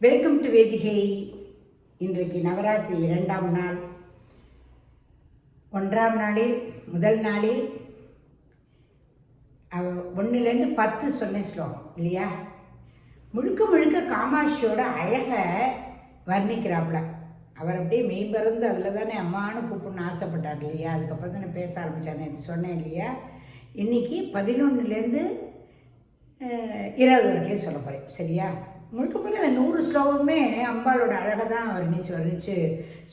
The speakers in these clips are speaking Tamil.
வெல்கம் டு வேதிகை இன்றைக்கு நவராத்திரி இரண்டாம் நாள். ஒன்றாம் நாளில் முதல் நாளில் அவ ஒன்றுலேருந்து பத்து சொன்னேன் ஸ்லோகம் இல்லையா? முழுக்க முழுக்க காமாட்சியோட அழகை வர்ணிக்கிறாப்புல அவர் அப்படியே மெய்பறந்து அதில் தானே அம்மானு கூப்பிடணும்னு ஆசைப்பட்டார் இல்லையா? அதுக்கப்புறம் தானே பேச ஆரம்பித்தார் நேற்று சொன்னேன் இல்லையா? இன்றைக்கி பதினொன்றுலேருந்து இருபது வரைக்கும் சொல்ல போகிறேன் சரியா? முழுக்க முழுக்க அந்த நூறு ஸ்லோகமே அம்பாளோட அழகை தான் வர்ணித்து வர்ணித்து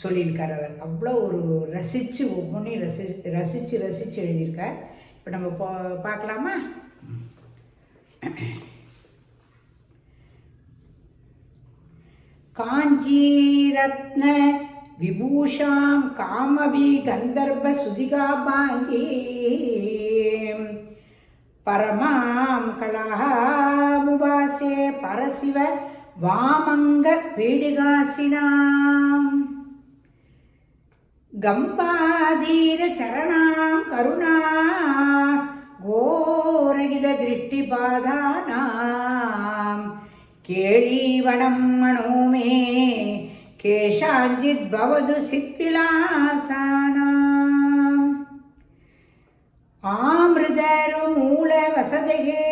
சொல்லியிருக்கார் அவர். அவ்வளோ ஒரு ரசித்து ஒவ்வொன்றையும் ரசி ரசித்து ரசித்து எழுதியிருக்கார். இப்போ நம்ம போ பார்க்கலாமா? காஞ்சீரத்ன விபூஷாம் காமபி கந்தர்ப சுதிகாபாங்கி பரமாம் கலாமுபாசே பரசிவ வாமங்க பீடிகாசினாம் கம்பாதீர சரணாம் கருணா கோரகித திருஷ்டிபாதானாம் கேளீவனம் மனோமே கேஷாஞ்சித் பவது சித்விலாசானாம் ஆமிருதருமூல வசதகே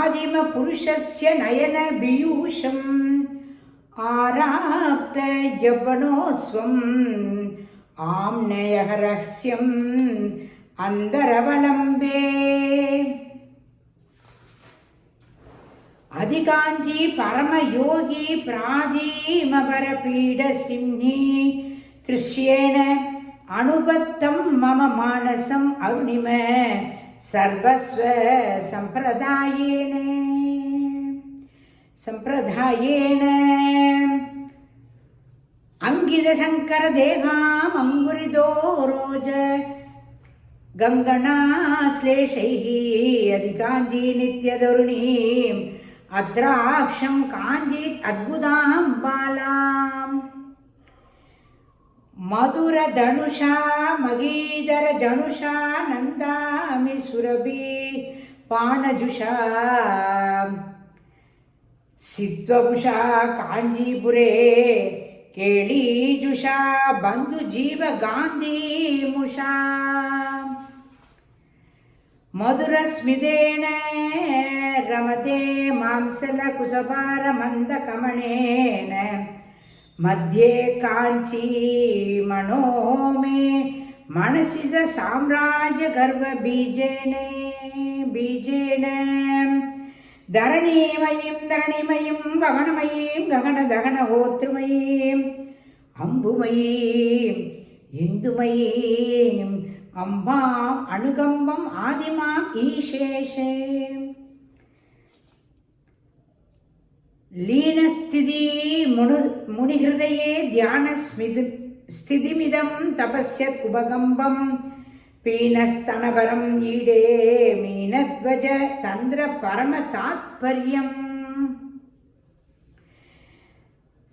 ஆதிம புருஷஸ்ய நயன பியூஷம். ஆராப்த யவனோத்ஸ்வம். ஆம்னயகரஹ்ஸ்யம் அந்தரவலம்பே. அதிகாஞ்சி பரமயோகி பிராதீமபரபீட சிம்னி திருஷ்யேன அனுபத்தம் மம மானசம் அருணிம. सर्वस्वसम्प्रदायेन सम्प्रदायेन रोच रोज। गङ्गणाश्लेषैः अधिकाञ्जी नित्यधरुणीम् अद्राक्षं काञ्चित् अद्भुदाम् बालाम्। ಮಧುರ ಧನುಷ, ಮಗೀಧರ ಧನುಷ, ನಂದಾಮಿ ಸುರಭಿ, ಪಾಣಜುಷಾ, ಸಿದ್ವಭುಷಾ, ಕಾಂಜೀಪುರೇ ಜುಷ ಬಂಧು ಜೀವ ಗಾಂಧಿ ಮುಷ. ಮಧುರ ಸ್ಮಿದೇಣ ರಮತೆ ಮಾಂಸಲ ಕುಸಭಾರ ಮಂದ ಕಮಣೇನ ಮಧ್ಯೆ ಕಾಂಚಿ ಮನೋಮೇ ಮನಸಿಸ ಸಾಮ್ರಾಜ್ಯ ಗರ್ವ ಬೀಜೇನೆ ಬೀಜೇನ தரணிமயம் தரணிமயம் கவனமயம் ககன தகன ஓத்திருமயம் அம்புமயம் இந்துமயம் அம்பாம் அனுகம்பம் ஆதிமாம் ஈசேஷே. லீனஸ்திதி முனு முனிஹிருதயே தியான ஸ்மிதி ஸ்திதிமிதம் தபஸ்யத் உபகம்பம். பீனஸ்தனபரம் ஈடே மீனத்வஜ தந்திர பரம தாத்பரியம்.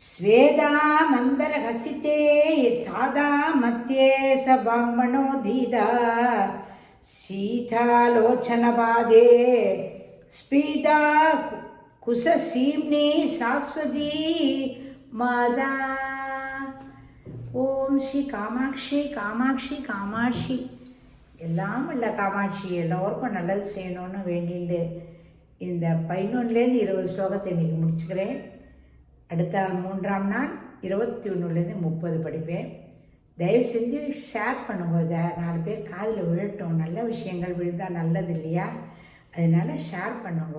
ஸ்வேதாமந்தரஹசித்தே சாதா மத்தியே ச வாங்மனோ தீதா. சீதாலோச்சனபாதே ஸ்பீதா स्पीदा कुससीम्नि शाश्वती मादा ஓம் ஸ்ரீ காமாட்சி காமாட்சி காமாட்சி எல்லாம் உள்ள காமாட்சி எல்லோருக்கும் நல்லது செய்யணும்னு வேண்டிட்டு இந்த பதினொன்றுலேருந்து இருபது ஸ்லோகத்தை இன்றைக்கி முடிச்சுக்கிறேன் அடுத்த நாள் மூன்றாம் நாள் இருபத்தி ஒன்றுலேருந்து முப்பது படிப்பேன் தயவு செஞ்சு ஷேர் பண்ணுங்க இதை நாலு பேர் காதில் விழட்டும் நல்ல விஷயங்கள் விழுந்தால் நல்லது இல்லையா அதனால் ஷேர் பண்ணுங்க